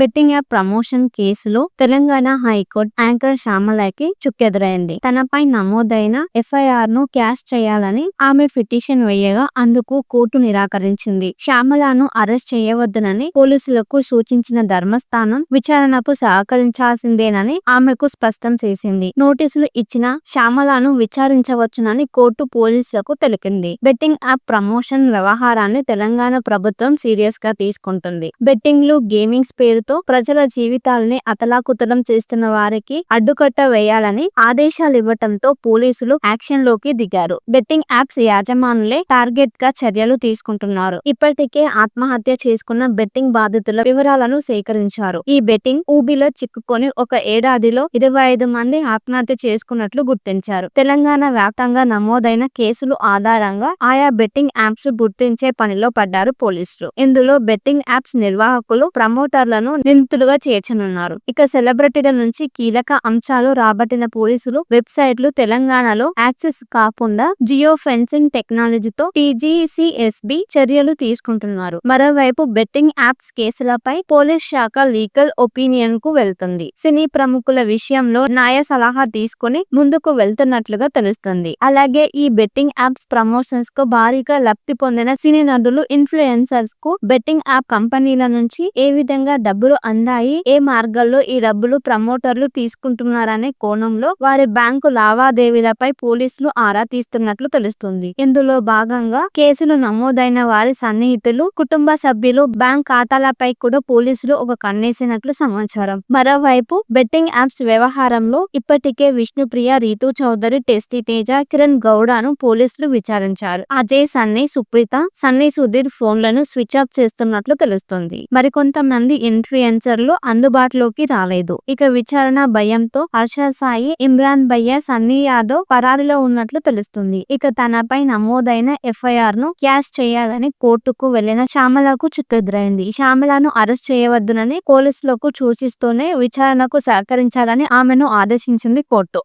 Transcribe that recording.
Betting app promotion కేసులో Telangana high court anchor శ్యామలకి చుక్కెదురైంది. తనపై నమోదైన ఎఫ్ఐఆర్ను క్యాష్ చేయాలని ఆమె పిటిషన్ వేయగా అందుకు కోర్టు నిరాకరించింది. శ్యామలను అరెస్ట్ చేయవద్దునని పోలీసులకు సూచించిన ధర్మస్థానం విచారణకు సహకరించాల్సిందేనని ఆమెకు స్పష్టం చేసింది. నోటీసులు ఇచ్చిన శ్యామలను విచారించవచ్చునని కోర్టు పోలీసులకు తెలిపింది. బెట్టింగ్ యాప్ ప్రమోషన్ వ్యవహారాన్ని తెలంగాణ ప్రభుత్వం సీరియస్గా తీసుకుంటుంది. బెట్టింగ్లు గేమింగ్స్ పేరుతో ప్రజల జీవితాలని అతలాకుతలం చేస్తున్న వారికి అడ్డుకట్ట వేయాలని ఆదేశాలు ఇవ్వటంతో పోలీసులు యాక్షన్లోకి దిగారు. బెట్టింగ్ యాప్స్ యాజమానులే టార్గెట్గా చర్యలు తీసుకుంటున్నారు. ఇప్పటికే ఆత్మహత్య చేసుకున్న బెట్టింగ్ బాధితుల వివరాలను సేకరించారు. ఈ బెట్టింగ్ ఊబిలో చిక్కుకొని ఒక ఏడాదిలో ఇరవై ఐదు మంది ఆత్మహత్య చేసుకున్నట్లు గుర్తించారు. తెలంగాణ వ్యాప్తంగా నమోదైన కేసులు ఆధారంగా ఆయా బెట్టింగ్ యాప్స్ గుర్తించే పనిలో పడ్డారు పోలీసులు. ఇందులో బెట్టింగ్ యాప్స్ నిర్వాహకులు ప్రమోటర్లను నిందితులుగా చేర్చనున్నారు. ఇక సెలబ్రిటీల నుంచి కీలక అంశాలు రాబట్టిన పోలీసులు వెబ్సైట్లు తెలంగాణలో యాక్సెస్ కాకుండా జియో ఫెన్సింగ్ టెక్నాలజీతో టీజీసీఎస్బి చర్యలు తీసుకుంటున్నారు. మరోవైపు బెట్టింగ్ యాప్స్ కేసులపై పోలీస్ శాఖ లీగల్ ఒపీనియన్కు వెళ్తుంది. సినీ ప్రముఖుల విషయంలో న్యాయ సలహా తీసుకుని ముందుకు వెళ్తున్నట్లుగా తెలుస్తుంది. అలాగే ఈ బెట్టింగ్ యాప్స్ ప్రమోషన్స్కు భారీగా లబ్ధి పొందిన సినీ నటులు ఇన్ఫ్లుయెన్సర్స్కు బెట్టింగ్ యాప్ కంపెనీల నుంచి ఏ విధంగా డబ్బు డబ్బులు అందాయి ఏ మార్గాల్లో ఈ డబ్బులు ప్రమోటర్లు తీసుకుంటున్నారనే కోణంలో వారి బ్యాంకు లావాదేవీలపై పోలీసులు ఆరా తీస్తున్నట్లు తెలుస్తుంది. ఇందులో భాగంగా కేసులు నమోదైన వారి సన్నిహితులు కుటుంబ సభ్యులు బ్యాంక్ ఖాతాలపై కూడా పోలీసులు ఒక కన్నేసినట్లు సమాచారం. మరోవైపు బెట్టింగ్ యాప్స్ వ్యవహారంలో ఇప్పటికే విష్ణుప్రియ రీతు చౌదరి టెస్టీ తేజ కిరణ్ గౌడను పోలీసులు విచారించారు. అజయ్ సన్నీ సుప్రీత సన్నీ సుధీర్ ఫోన్లను స్విచ్ ఆఫ్ చేస్తున్నట్లు తెలుస్తుంది. మరికొంతమంది ఇన్ఫ్లుయెన్సర్లు అందుబాటులోకి రాలేదు. ఇక విచారణ భయంతో హర్ష సాయి ఇమ్రాన్ భయ్య సన్నీ యాదవ్ పరారీలో ఉన్నట్లు తెలుస్తుంది. ఇక తనపై నమోదైన ఎఫ్ఐఆర్ను క్యాష్ చేయాలని కోర్టుకు వెళ్ళిన శ్యామలకు చుక్కెదురైంది. శ్యామలను అరెస్ట్ చేయవద్దునని పోలీసులకు సూచిస్తూనే విచారణకు సహకరించాలని ఆమెను ఆదేశించింది కోర్టు.